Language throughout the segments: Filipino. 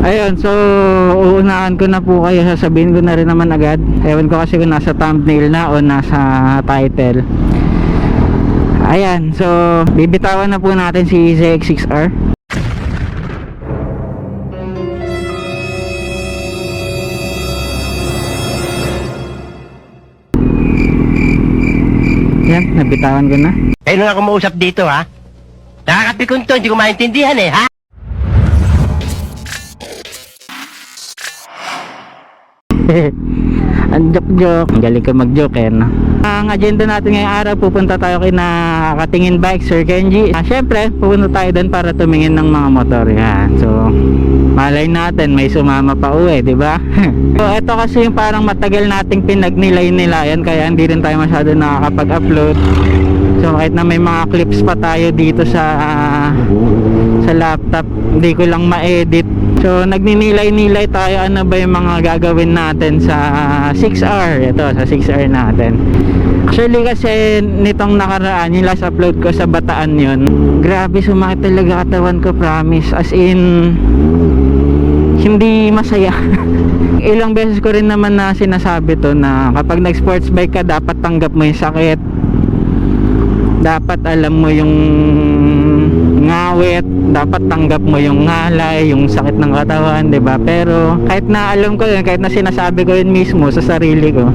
Ayun, so uunahan ko na po kayo, sasabihin ko na rin naman agad. Ewan ko kasi kung nasa thumbnail na o nasa title. Ayan, so bibitawan na po natin si ZX6R. Yan, nabitawan ko na. Kayo na ako mausap dito, ha? Nakakapikon to, hindi ko maintindihan eh, ha? Ang joke-joke. Ang galing ka mag-joke eh, no? Ang agenda natin ngayong araw, pupunta tayo kay na Katingin Bike, Sir Kenji. Ah, Siyempre, pupunta tayo doon para tumingin ng mga motor. Yan. So, malay natin, may sumama pa uwi, di ba? so, ito kasi yung parang matagal nating pinagnilay-nilayan, kaya hindi rin tayo masyado nakakapag-upload. So, kahit na may mga clips pa tayo dito sa ah, sa laptop, hindi ko lang ma-edit. So, nagninilay-nilay tayo ano ba yung mga gagawin natin sa 6R. Ito, sa 6R natin. Actually kasi nitong nakaraan, yung last upload ko sa Bataan yun, grabe sumakit talaga katawan ko, promise. As in, hindi masaya. Ilang beses ko rin naman na sinasabi to na kapag nag-sports bike ka, dapat tanggap mo yung sakit. Dapat alam mo yung ngawit, dapat tanggap mo yung ngalay, yung sakit ng katawan, 'di ba? Pero kahit na alam ko yun, kahit na sinasabi ko yun mismo sa sarili ko,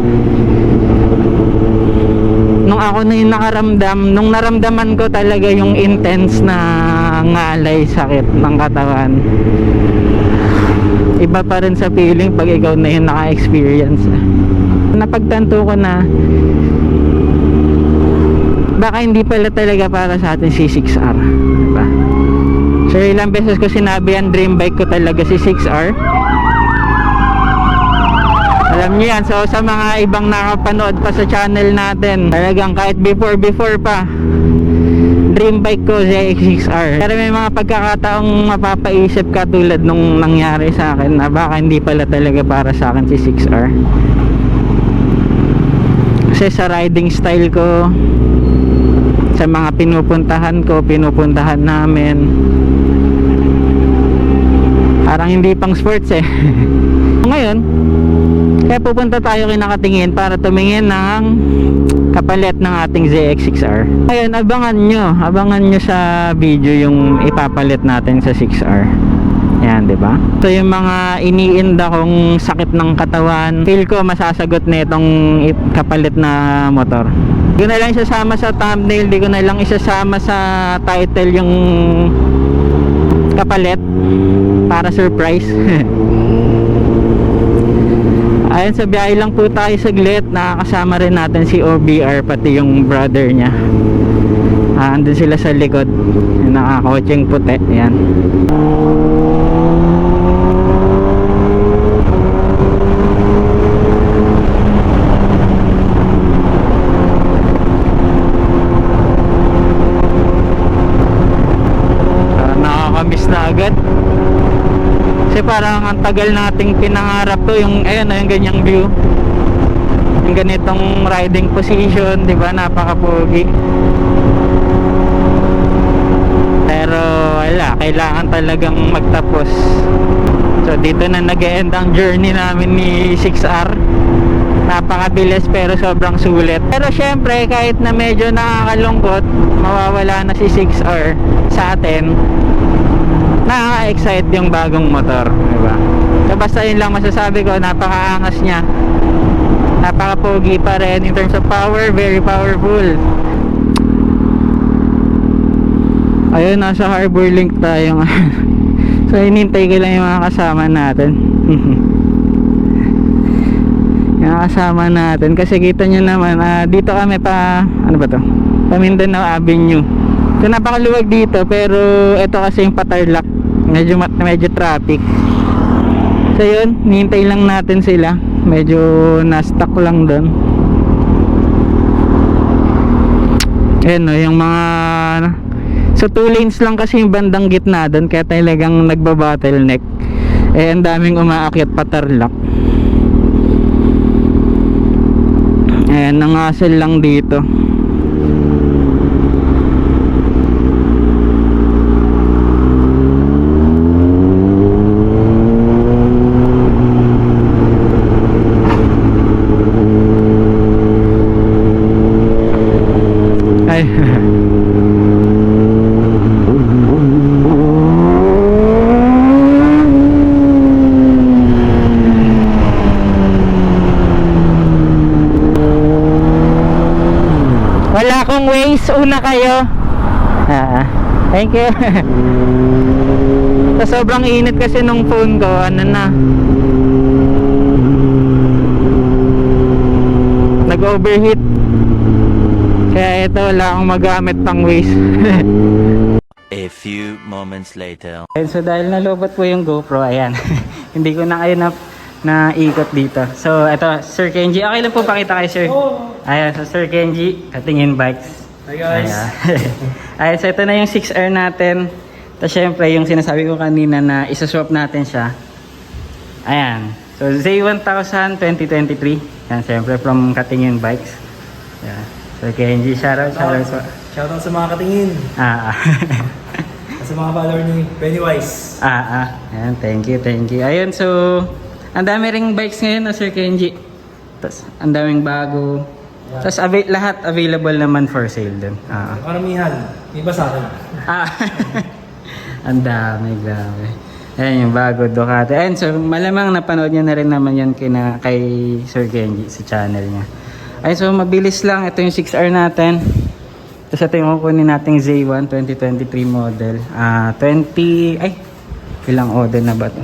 nung ako na yung nakaramdam, nung naramdaman ko talaga yung intense na ngalay, sakit ng katawan, iba pa rin sa feeling pag ikaw na yung naka-experience. Napagtanto ko na baka hindi pala talaga para sa atin si 6R. So ilang beses ko sinabi yan, dream bike ko talaga si 6R. Alam niyo yan, so sa mga ibang nakapanood pa sa channel natin, talagang kahit before before pa, dream bike ko ZX6R. Pero may mga pagkakataong mapapaisip ka tulad nung nangyari sa akin na baka hindi pala talaga para sa akin si 6R. Kasi sa riding style ko, sa mga pinupuntahan ko, pinupuntahan namin, parang hindi pang sports eh. Ngayon, kaya pupunta tayo kinakatingin para tumingin ng kapalit ng ating ZX6R. Ngayon, abangan nyo. Abangan nyo sa video yung ipapalit natin sa 6R. Yan, 'di ba? So yung mga iniinda kong sakit ng katawan, feel ko masasagot nitong ip- kapalit na motor. Di ko na lang isasama sa thumbnail, di ko na lang isasama sa title yung kapalit para surprise. Ayun, sa biyahe lang po tayo saglit. Nakakasama rin natin si OBR, pati yung brother niya. Ah, andun sila sa likod. Yung Nakakotseng puti. Yan. Parang nakakamiss na agad. Kasi parang ang tagal nating pinangarap to yung ayun yung ganyang view. Yung ganitong riding position, 'di ba? Napaka-pogi. Pero wala, kailangan talagang magtapos. So dito na nag-end ang journey namin ni 6R. Napakabilis pero sobrang sulit. Pero syempre kahit na medyo nakakalungkot, mawawala na si 6R sa atin nakaka-excite yung bagong motor, di ba? So basta yun lang masasabi ko, napakaangas niya. Napaka-pogi pa rin in terms of power, very powerful. Ayun, nasa Harbor Link tayo so inintay ko lang yung mga kasama natin. yung mga kasama natin kasi kita nyo naman, ah, dito kami pa, ano ba to? Pa Mindanao Avenue. So napakaluwag dito pero ito kasi yung patarlak. Medyo medyo traffic. So yun, nihintay lang natin sila. Medyo na-stuck lang doon. Ayan no, yung mga So two lanes lang kasi yung bandang gitna doon kaya talagang nagba-bottleneck. Eh ang daming umaakyat patarlak. Ayan, nangasel lang dito. Una kayo. Ah, thank you. Sa sobrang init kasi nung phone ko, ano na. Nag-overheat. Kaya ito, wala akong magamit pang waste. A few moments later. Ayun, so dahil nalobot po yung GoPro, ayan. Hindi ko na kayo na naikot dito. So, ito, Sir Kenji. Okay lang po pakita kay Sir. Ayan, so Sir Kenji, Katingin Bikes. Hi guys. Ayan. Ayan, so ito na yung 6R natin. Tapos syempre, yung sinasabi ko kanina na isaswap natin siya. Ayan. So, Z1000 2023. Yan, syempre from Katingin Bikes. Ayan. Sir Kenji, shoutout, shoutout. po. Shoutout sa mga katingin. Ah, ah. Sa mga follower ni Pennywise. Ah, ah. Ayan, thank you, thank you. Ayun, so, ang dami ring bikes ngayon na Sir Kenji. Tapos, ang daming bago. Tapos, avail- lahat available naman for sale dun. Ah, Karamihan. Iba sa akin. ah. ang dami, grabe. Ayan yung bago Ducati. Ayun, so, malamang napanood niyo na rin naman yan kina, kay Sir Kenji sa channel niya. Ayun, so, mabilis lang. Ito yung 6R natin. Tapos ito yung kukunin nating Z1 2023 model. Ah, 20 ay ilang order na ba 'to?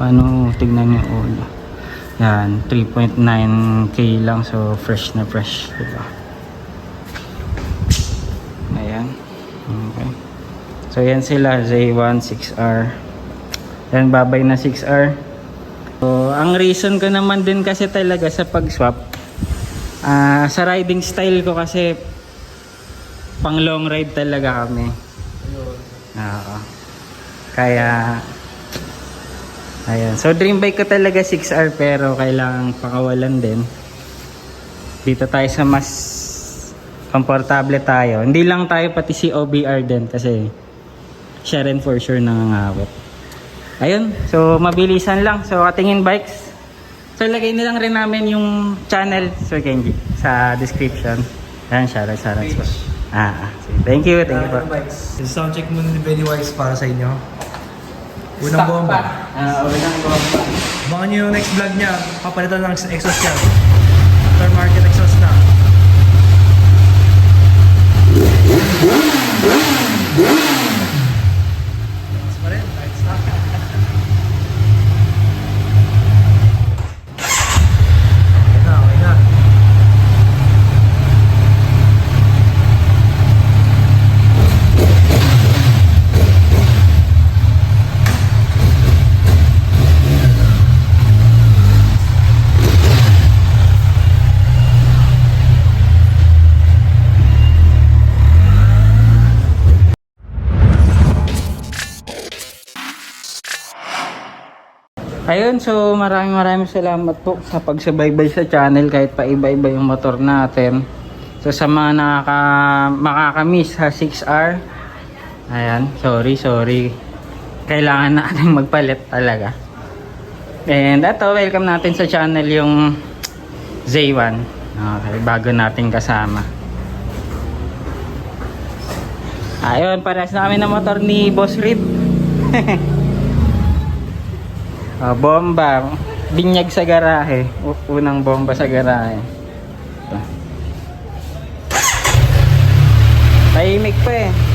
Paano tignan yung order? Yan, 3.9k lang so fresh na fresh, diba? Ayan. Okay. So yan sila Z1 6R. Yan babay na 6R. So, ang reason ko naman din kasi talaga sa pag-swap, ah sa riding style ko kasi pang long ride talaga kami. Oo. Kaya, ayan. So, dream bike ko talaga 6R pero kailangan pakawalan din. Dito tayo sa mas komportable tayo. Hindi lang tayo pati si OBR din kasi siya rin for sure nangangawit. Ayun, so mabilisan lang. So katingin bikes. So lagay nilang rin namin yung channel Sir Kenji sa description. Ayan, shoutout, shoutout. Ah, ah. Thank you, thank you po. Soundcheck muna ni Pennywise para sa inyo. Unang bomba. Ah, unang bomba. Abangan nyo yung next vlog niya. Papalitan ng exhaust niya. Aftermarket exhaust na. Lakas pa rin. Kahit stock. Okay na, okay na. Ayun, so maraming maraming salamat po sa pagsubaybay sa channel kahit pa iba-iba yung motor natin. So sa mga nakaka makakamiss ha 6R. Ayan, sorry, sorry. Kailangan natin magpalit talaga. And ito, welcome natin sa channel yung Z1. Okay, bago nating kasama. Ayun, parehas na kami ng motor ni Boss Rip. Ah, bomba. Binyag sa garahe. Unang bomba sa garahe. Ito. Tahimik pa eh.